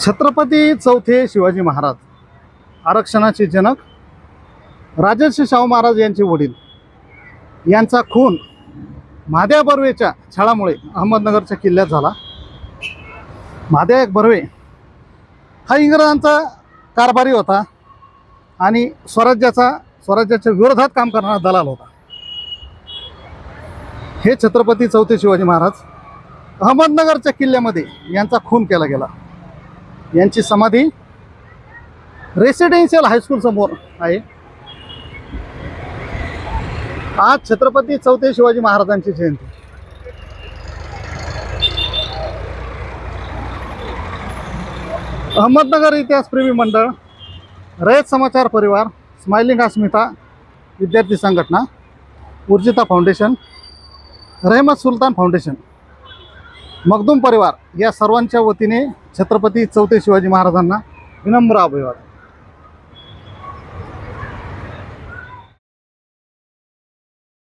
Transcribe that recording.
छत्रपती चौथे शिवाजी महाराज आरक्षणाचे जनक राजर्षी शाहू महाराज यांचे वडील. यांचा खून महादेव बर्वेच्या छळामुळे अहमदनगरच्या किल्ल्यात झाला. महादेव बर्वे हा इंग्रजांचा कारभारी होता आणि स्वराज्याचा स्वराज्याच्या विरोधात काम करणारा दलाल होता. हे छत्रपती चौथे शिवाजी महाराज अहमदनगरच्या किल्ल्यामध्ये यांचा खून केला गेला. यांची समाधी रेसिडेन्शियल हायस्कूल समोर आहे. आज छत्रपती चौथे शिवाजी महाराजांची जयंती. अहमदनगर इतिहास प्रेमी मंडळ रयत समाचार परिवार स्माइलिंग अस्मिता विद्यार्थी संघटना ऊर्जिता फाउंडेशन रहमत सुलतान फाउंडेशन. मखदूम परिवार या सर्वांच्या वतीने छत्रपती चौथे शिवाजी महाराजांना विनम्र अभिवादन.